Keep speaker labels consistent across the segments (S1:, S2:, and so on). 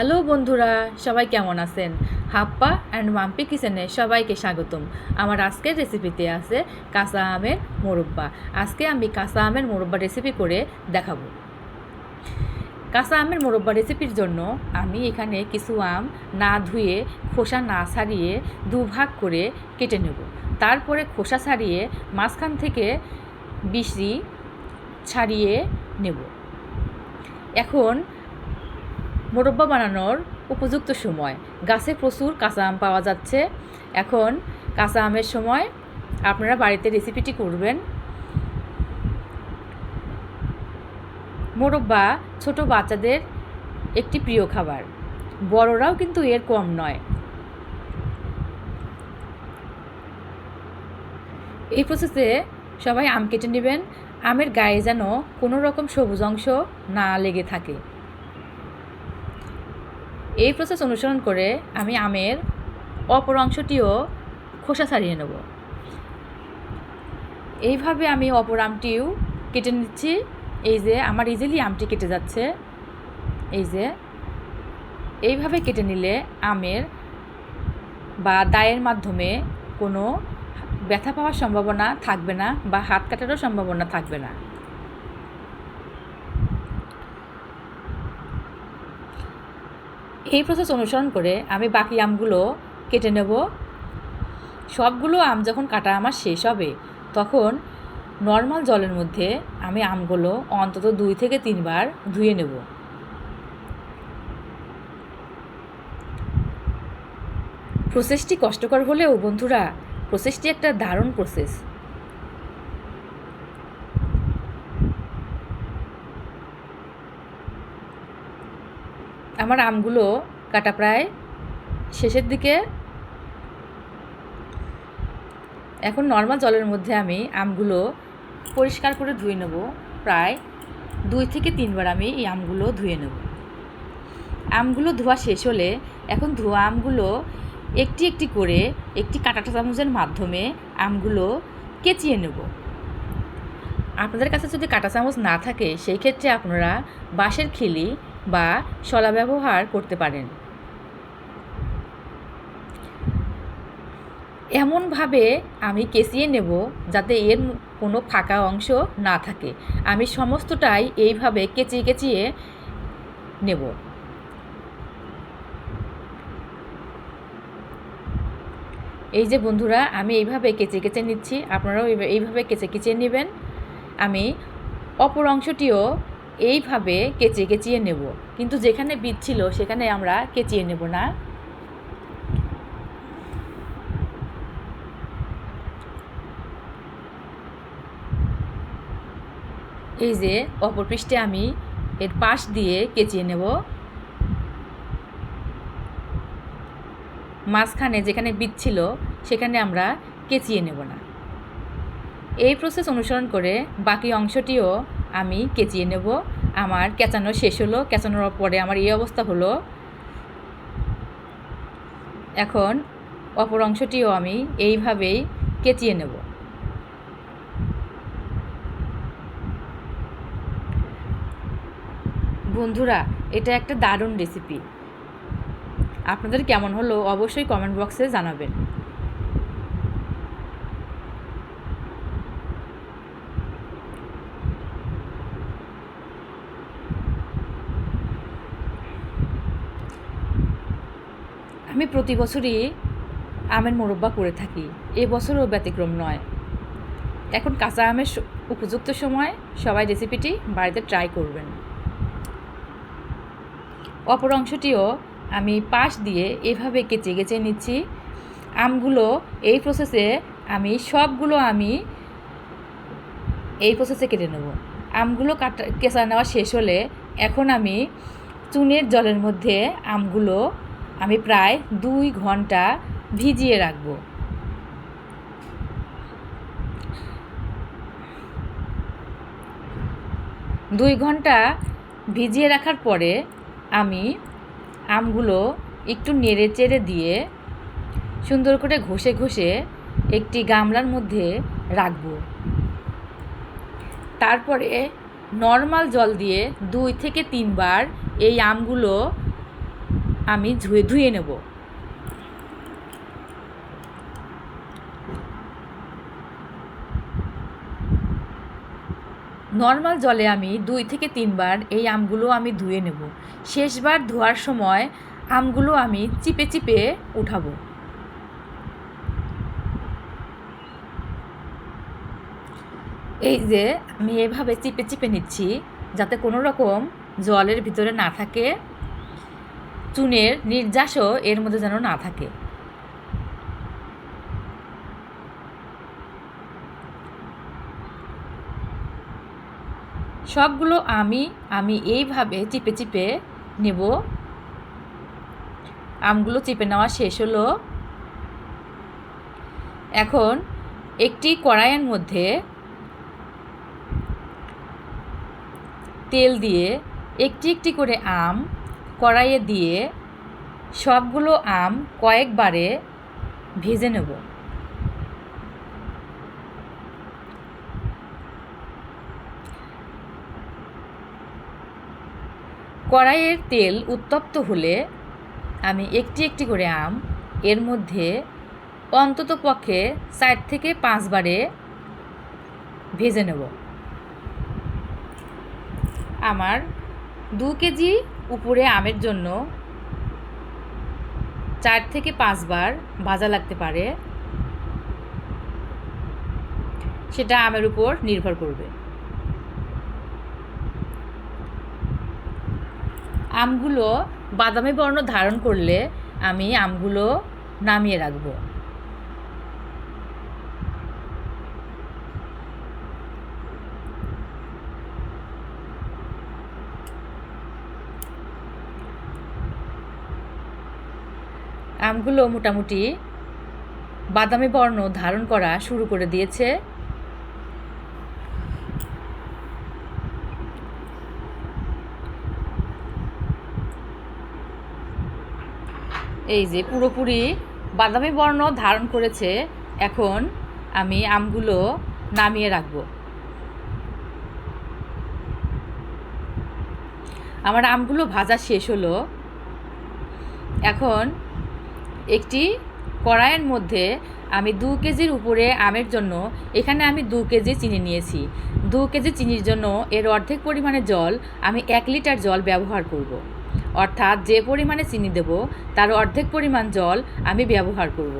S1: Hello বন্ধুরা, সবাই কেমন আছেন? হাপ্পা অ্যান্ড মাম্পি কিচেনে সবাইকে স্বাগতম। আমার আজকের রেসিপিতে আছে কাঁচা আমের মোরব্বা। আজকে আমি কাঁচা আমের মোরব্বা রেসিপি করে দেখাবো। কাঁচা আমের মোরব্বা রেসিপির জন্য আমি এখানে কিছু আম না ধুয়ে, খোসা না ছাড়িয়ে দুভাগ করে কেটে নেব। তারপরে খোসা ছাড়িয়ে মাঝখান থেকে বিশি ছাড়িয়ে নেব। এখন মোরব্বা বানানোর উপযুক্ত সময়। গাছে প্রচুর কাঁচা আম পাওয়া যাচ্ছে। এখন কাঁচা আমের সময় আপনারা বাড়িতে রেসিপিটি করবেন। মোরব্বা ছোট বাচ্চাদের একটি প্রিয় খাবার। বড়রাও কিন্তু এর কম নয়। এই প্রসেসে সবাই আম কেটে নেবেন। আমের গায়ে যেন কোনো রকম সবুজ অংশ না লেগে থাকে। এই প্রসেস অনুসরণ করে আমি আমের অপর অংশটিও খোসা ছাড়িয়ে নেব। এইভাবে আমি অপর আমটিও কেটে নিচ্ছি। এই যে আমার ইজিলি আমটি কেটে যাচ্ছে। এই যে এইভাবে কেটে নিলে আমের বা দায়ের মাধ্যমে কোনো ব্যথা পাওয়ার সম্ভাবনা থাকবে না বা হাত কাটারও সম্ভাবনা থাকবে না। এই প্রসেস অনুসরণ করে আমি বাকি আমগুলো কেটে নেব। সবগুলো আম যখন কাটা আমার শেষ হবে, তখন নর্মাল জলের মধ্যে আমি আমগুলো অন্তত দুই থেকে তিনবার ধুয়ে নেব। প্রসেসটি কষ্টকর হলেও বন্ধুরা প্রসেসটি একটা দারুণ প্রসেস আমার আমগুলো কাটা প্রায় শেষের দিকে। এখন নর্মাল জলের মধ্যে আমি আমগুলো পরিষ্কার করে ধুয়ে নেব। প্রায় দুই থেকে তিনবার আমি এই আমগুলো ধুয়ে নেব। আমগুলো ধোয়া শেষ হলে এখন ধোয়া আমগুলো একটি একটি করে একটি কাঁটাটা চামচের মাধ্যমে আমগুলো কেচিয়ে নেব। আপনাদের কাছে যদি কাঁটা চামচ না থাকে, সেই ক্ষেত্রে আপনারা বাঁশের খিলি বা শলা ব্যবহার করতে পারেন। এমনভাবে আমি কেচিয়ে নেব যাতে এর কোনো ফাঁকা অংশ না থাকে। আমি সমস্তটাই এইভাবে কেচিয়ে কেচিয়ে নেব। এই যে বন্ধুরা, আমি এইভাবে কেচে কেচে নিচ্ছি। আপনারাও এইভাবে কেচে কেচে নেবেন। আমি অপর অংশটিও এইভাবে কেচে কেচিয়ে নেব। কিন্তু যেখানে বীজ ছিল, সেখানে আমরা কেচিয়ে নেব না। এই যে, অপর পৃষ্ঠে আমি এর পাশ দিয়ে কেচিয়ে নেব। মাঝখানে যেখানে বীজ ছিল, সেখানে আমরা কেচিয়ে নেব না। এই প্রসেস অনুসরণ করে বাকি অংশটিও আমি কেচিয়ে নেব। আমার কেচানো শেষ হলো, কেচানোর পরে আমার এই অবস্থা হলো। এখন অপর অংশটিও আমি এইভাবেই কেচিয়ে নেব। বন্ধুরা, এটা একটা দারুণ রেসিপি আপনাদের কেমন হলো অবশ্যই কমেন্ট বক্সে জানাবেন। আমি প্রতি বছরই আমের মোরব্বা করে থাকি। এ বছরও ব্যতিক্রম নয়। এখন কাঁচা আমের উপযুক্ত সময় সবাই রেসিপিটি বাড়িতে ট্রাই করবেন। অপর অংশটিও আমি পাশ দিয়ে এভাবে কেচে কেচে নিচ্ছি। আমগুলো এই প্রসেসে আমি সবগুলো আমি এই প্রসেসে কেটে নেব। আমগুলো কাটা কেঁচা নেওয়া শেষ হলে এখন আমি চুনের জলের মধ্যে আমগুলো আমি প্রায় দুই ঘণ্টা ভিজিয়ে রাখব। দুই ঘণ্টা ভিজিয়ে রাখার পরে আমি আমগুলো একটু নেড়ে চেড়ে দিয়ে সুন্দর করে ঘষে ঘষে একটি গামলার মধ্যে রাখব। তারপরে নর্মাল জল দিয়ে দুই থেকে তিনবার এই আমগুলো আমি ধুয়ে ধুয়ে নেব। নর্মাল জলে আমি দুই থেকে তিনবার এই আমগুলো আমি ধুয়ে নেব। শেষবার ধোয়ার সময় আমগুলো আমি চিপে চিপে উঠাবো। এই যে আমি এভাবে চিপে চিপে নিচ্ছি যাতে কোনো রকম জলের ভিতরে না থাকে। চুনের নির্যাসও এর মধ্যে যেন না থাকে। সবগুলো আমি আমি এইভাবে চিপে চিপে নেব। আমগুলো চিপে নেওয়া শেষ হলো। এখন একটি কড়াইয়ের মধ্যে তেল দিয়ে একটি একটি করে আম কড়াইয়ে দিয়ে সবগুলো আম কয়েকবারে ভেজে নেব। কড়াইয়ের তেল উত্তপ্ত হলে আমি একটি একটি করে আম এর মধ্যে অন্তত পক্ষে চার থেকে পাঁচবারে ভেজে নেব। আমার দু কেজি উপরে আমের জন্য চার থেকে পাঁচবার ভাজা লাগতে পারে। সেটা আমের উপর নির্ভর করবে। আমগুলো বাদামি বর্ণ ধারণ করলে আমি আমগুলো নামিয়ে রাখব। আমগুলো মোটামুটি বাদামি বর্ণ ধারণ করা শুরু করে দিয়েছে। এই যে পুরোপুরি বাদামি বর্ণ ধারণ করেছে, এখন আমি আমগুলো নামিয়ে রাখব। আমার আমগুলো ভাজা শেষ হলো। এখন একটি কড়াইয়ের মধ্যে আমি দু কেজির উপরে আমের জন্য, এখানে আমি দু কেজি চিনি নিয়েছি দু কেজি চিনির জন্য এর অর্ধেক পরিমাণে জল আমি এক লিটার জল ব্যবহার করব। অর্থাৎ যে পরিমাণে চিনি দেব, তার অর্ধেক পরিমাণ জল আমি ব্যবহার করব।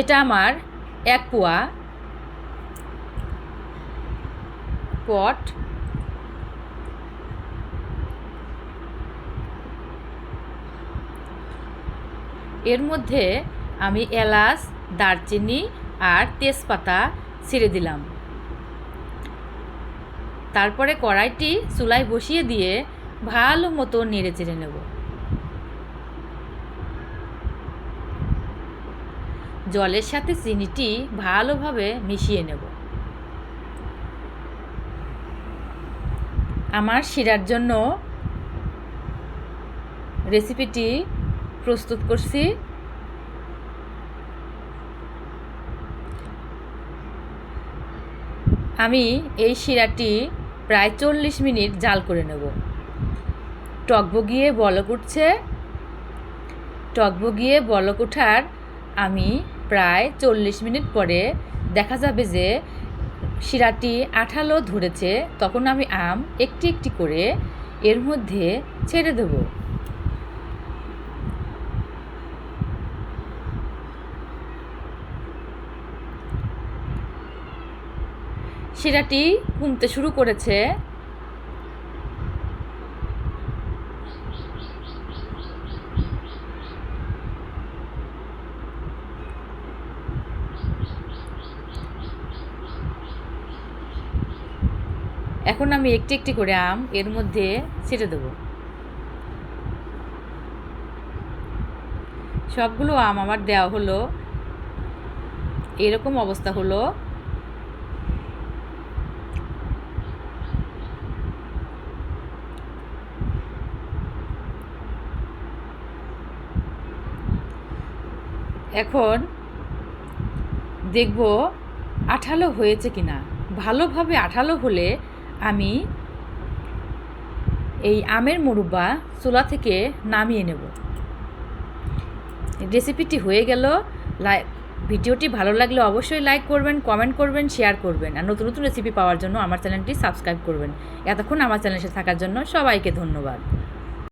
S1: এটা আমার এক পোয়া পট এর মধ্যে আমি এলাচ, দারচিনি আর তেজপাতা ছেড়ে দিলাম। তারপরে কড়াইটি চুলায় বসিয়ে দিয়ে ভালো মতো নেড়ে চেড়ে নেব। জলের সাথে চিনিটি ভালোভাবে মিশিয়ে নেব। আমার শিরার জন্য রেসিপিটি প্রস্তুত করছি। আমি এই শিরাটি প্রায় চল্লিশ মিনিট জাল করে নেব। টকবগিয়ে বলক উঠছে। টকবগিয়ে বলক ওঠার আমি প্রায় চল্লিশ মিনিট পরে দেখা যাবে যে শিরাটি আঠালো ধরেছে, তখন আমি আম একটি একটি করে এর মধ্যে ছেড়ে দেবো। শিরাটি কমতে শুরু করেছে। এখন আমি একটি একটি করে আম এর মধ্যে ছেড়ে দেব। সবগুলো আম আমার দেওয়া হলো। এরকম অবস্থা হলো এখন দেখব আঠালো হয়েছে কি না ভালোভাবে আঠালো হলে আমি এই আমের মুরব্বা চুলা থেকে নামিয়ে নেব। রেসিপিটি হয়ে গেল। লাইক, ভিডিওটি ভালো লাগলে অবশ্যই লাইক করবেন, কমেন্ট করবেন, শেয়ার করবেন। আর নতুন নতুন রেসিপি পাওয়ার জন্য আমার চ্যানেলটি সাবস্ক্রাইব করবেন। এতক্ষণ আমার চ্যানেলের সাথে থাকার জন্য সবাইকে ধন্যবাদ।